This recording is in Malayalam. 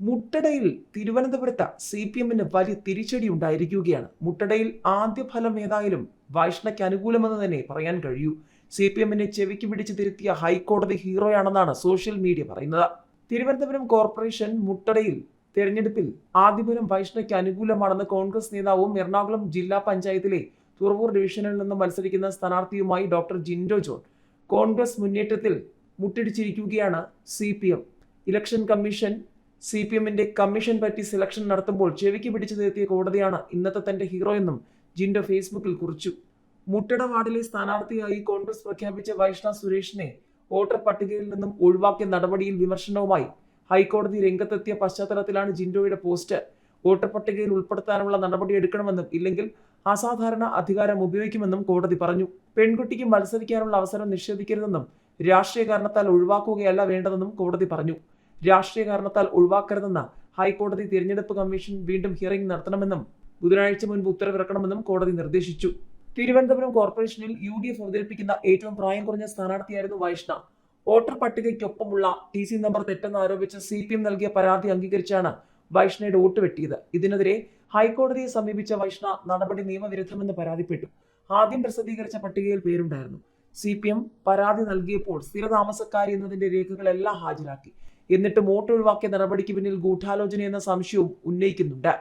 മുട്ടടയിൽ തിരുവനന്തപുരത്ത് സി പി എമ്മിന് വലിയ തിരിച്ചടി ഉണ്ടായിരിക്കുകയാണ്. മുട്ടടയിൽ ആദ്യ ഫലം ഏതായാലും വൈഷ്ണയ്ക്ക് അനുകൂലമെന്ന് തന്നെ പറയാൻ കഴിയൂ. സി പി എമ്മിനെ ചെവിക്ക് പിടിച്ച് തിരുത്തിയ ഹൈക്കോടതി ഹീറോയാണെന്നാണ് സോഷ്യൽ മീഡിയ പറയുന്നത്. തിരുവനന്തപുരം കോർപ്പറേഷൻ മുട്ടടയിൽ തെരഞ്ഞെടുപ്പിൽ ആദ്യഫലം വൈഷ്ണയ്ക്ക് അനുകൂലമാണെന്ന് കോൺഗ്രസ് നേതാവും എറണാകുളം ജില്ലാ പഞ്ചായത്തിലെ തുറവൂർ ഡിവിഷനിൽ നിന്ന് മത്സരിക്കുന്ന സ്ഥാനാർത്ഥിയുമായി ഡോക്ടർ ജിൻഡോ ജോൺ കോൺഗ്രസ് മുന്നേറ്റത്തിൽ മുട്ടിടിച്ചിരിക്കുകയാണ് C P M election commission C P എമ്മിന്റെ കമ്മീഷൻ പറ്റി സെലക്ഷൻ നടത്തുമ്പോൾ ചെവിക്ക് പിടിച്ചു നിർത്തിയ കോടതിയാണ് ഇന്നത്തെ തന്റെ ഹീറോ എന്നും ജിൻഡോ ഫേസ്ബുക്കിൽ കുറിച്ചു. മുട്ടട വാർഡിലെ സ്ഥാനാർത്ഥിയായി കോൺഗ്രസ് പ്രഖ്യാപിച്ച വൈഷ്ണ സുരേഷിനെ വോട്ടർ പട്ടികയിൽ നിന്നും ഒഴിവാക്കിയ നടപടിയിൽ വിമർശനവുമായി ഹൈക്കോടതി രംഗത്തെത്തിയ പശ്ചാത്തലത്തിലാണ് ജിൻഡോയുടെ പോസ്റ്റ്. വോട്ടർ പട്ടികയിൽ ഉൾപ്പെടുത്താനുള്ള നടപടി എടുക്കണമെന്നും ഇല്ലെങ്കിൽ അസാധാരണ അധികാരം ഉപയോഗിക്കുമെന്നും കോടതി പറഞ്ഞു. പെൺകുട്ടിക്ക് മത്സരിക്കാനുള്ള അവസരം നിഷേധിക്കരുതെന്നും രാഷ്ട്രീയ കാരണത്താൽ ഒഴിവാക്കുകയല്ല വേണ്ടതെന്നും കോടതി പറഞ്ഞു. രാഷ്ട്രീയ കാരണത്താൽ ഒഴിവാക്കരുതെന്ന ഹൈക്കോടതി തിരഞ്ഞെടുപ്പ് കമ്മീഷൻ വീണ്ടും ഹിയറിംഗ് നടത്തണമെന്നും ബുധനാഴ്ച മുൻപ് ഉത്തരവിറക്കണമെന്നും കോടതി നിർദ്ദേശിച്ചു. തിരുവനന്തപുരം കോർപ്പറേഷനിൽ യു ഡി എഫ് അവതരിപ്പിക്കുന്ന ഏറ്റവും പ്രായം കുറഞ്ഞ സ്ഥാനാർത്ഥിയായിരുന്നു വൈഷ്ണവ് വോട്ടർ പട്ടികയ്ക്കൊപ്പമുള്ള ടി സി നമ്പർ തെറ്റെന്ന് ആരോപിച്ച് സി പി എം നൽകിയ പരാതി അംഗീകരിച്ചാണ് വൈഷ്ണയുടെ വോട്ട് വെട്ടിയത്. ഇതിനെതിരെ ഹൈക്കോടതിയെ സമീപിച്ച വൈഷ്ണ നടപടി നിയമവിരുദ്ധമെന്ന് പരാതിപ്പെട്ടു. ആദ്യം പ്രസിദ്ധീകരിച്ച പട്ടികയിൽ പേരുണ്ടായിരുന്നു. സി പി എം പരാതി നൽകിയപ്പോൾ സ്ഥിരതാമസക്കാരി എന്നതിന്റെ രേഖകളെല്ലാം ഹാജരാക്കി. എന്നിട്ട് വോട്ട് ഒഴിവാക്കിയ നടപടിക്ക് പിന്നിൽ ഗൂഢാലോചന എന്ന സംശയവും ഉന്നയിക്കുന്നുണ്ട്.